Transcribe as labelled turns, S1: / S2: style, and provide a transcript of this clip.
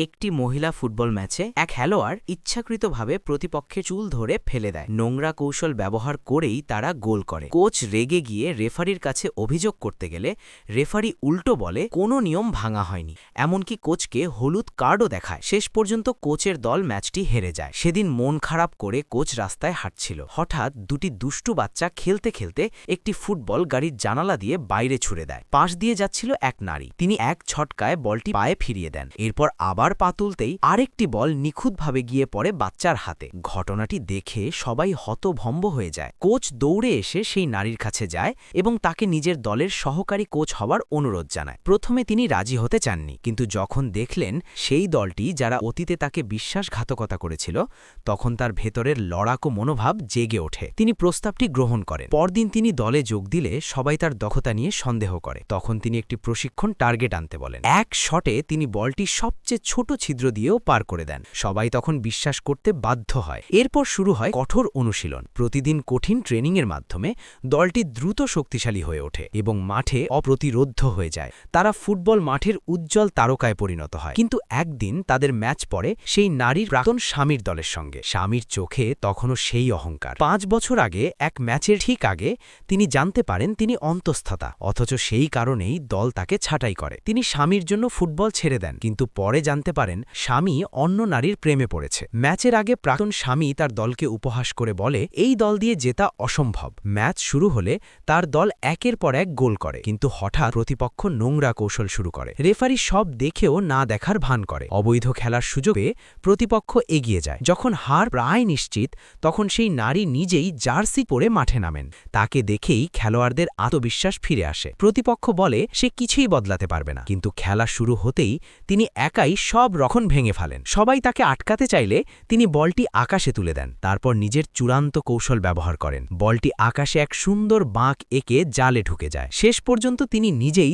S1: একটি মহিলা ফুটবল ম্যাচে এক খেলোয়াড় ইচ্ছাকৃতভাবে প্রতিপক্ষের চুল ধরে ফেলে দেয়। নোংরা কৌশল ব্যবহার করেই তারা গোল করে। কোচ রেগে গিয়ে রেফারির কাছে অভিযোগ করতে গেলে রেফারি উল্টো বলে, কোনো নিয়ম ভাঙা হয়নি। এমনকি কোচকে হলুদ কার্ডও দেখায়। শেষ পর্যন্ত কোচের দল ম্যাচটি হেরে যায়। সেদিন মন খারাপ করে কোচ রাস্তায় হাঁটছিল। হঠাৎ দুটি দুষ্টু বাচ্চা খেলতে খেলতে একটি ফুটবল গাড়ির জানালা দিয়ে বাইরে ছুড়ে দেয়। পাশ দিয়ে যাচ্ছিল এক নারী। তিনি এক ছটকায় বলটি পায়ে ফিরিয়ে দেন। এরপর আবার পা তুলতেই আরেকটি বল নিখুঁতভাবে গিয়ে পড়ে বাচ্চার হাতে। ঘটনাটি দেখে সবাই হতভম্ব হয়ে যায়। কোচ দৌড়ে এসে সেই নারীর কাছে যায় এবং তাকে নিজের দলের সহকারী কোচ হওয়ার অনুরোধ জানায়। প্রথমে তিনি রাজি হতে চাননি, কিন্তু যখন দেখলেন সেই দলটি যারা অতীতে তাকে বিশ্বাসঘাতকতা করেছিল, তখন তার ভেতরের লড়াকো মনোভাব জেগে ওঠে। তিনি প্রস্তাবটি গ্রহণ করেন। পরদিন তিনি দলে যোগ দিলে সবাই তার দক্ষতা নিয়ে সন্দেহ করে। তখন তিনি একটি প্রশিক্ষণ টার্গেট আনতে বলেন। এক শটে তিনি বলটি সবচেয়ে ছোট ছিদ্র দিয়েও পার করে দেন। সবাই তখন বিশ্বাস করতে বাধ্য হয়। এরপর শুরু হয় কঠোর অনুশীলন। প্রতিদিন কঠিন ট্রেনিংয়ের মাধ্যমে দলটি দ্রুত শক্তিশালী হয়ে ওঠে এবং মাঠে অপ্রতিরোধ্য হয়ে যায়। তারা ফুটবল মাঠের উজ্জ্বল তারকায় পরিণত হয়। কিন্তু একদিন তাদের ম্যাচ পড়ে সেই নারীর প্রাক্তন স্বামীর দলের সঙ্গে। স্বামীর চোখে তখনও সেই অহংকার। পাঁচ বছর আগে, এক ম্যাচের ঠিক আগে, তিনি জানতে পারেন তিনি অন্তঃস্থতা, অথচ সেই কারণেই দল তাকে ছাঁটাই করে। তিনি স্বামীর জন্য ফুটবল ছেড়ে দেন, কিন্তু পরে জানতে পারেন, স্বামী অন্য নারীর প্রেমে পড়েছে। ম্যাচের আগে প্রাক্তন স্বামী তার দলকে উপহাস করে বলে, এই দল দিয়ে জেতা অসম্ভব। ম্যাচ শুরু হলে তার দল একের পর এক গোল করে। কিন্তু হঠাৎ প্রতিপক্ষ নোংরা কৌশল শুরু করে। রেফারি সব দেখেও না দেখার ভান করে। অবৈধ খেলার সুযোগে প্রতিপক্ষ এগিয়ে যায়। যখন হার প্রায় নিশ্চিত, তখন সেই নারী নিজেই জার্সি পরে মাঠে নামেন। তাকে দেখেই খেলোয়াড়দের আত্মবিশ্বাস ফিরে আসে। প্রতিপক্ষ বলে, সে কিছুই বদলাতে পারবে না। কিন্তু খেলা শুরু হতেই তিনি একাই সব রক্ষণ ভেঙে ফেলেন। সবাই তাকে আটকাতে চাইলে তিনি বলটি আকাশে তুলে দেন, তারপর নিজের চূড়ান্ত কৌশল ব্যবহার করেন। বলটি আকাশে এক সুন্দর বাঁক এঁকে জালে ঢুকে যায়। শেষ পর্যন্ত তিনি নিজেই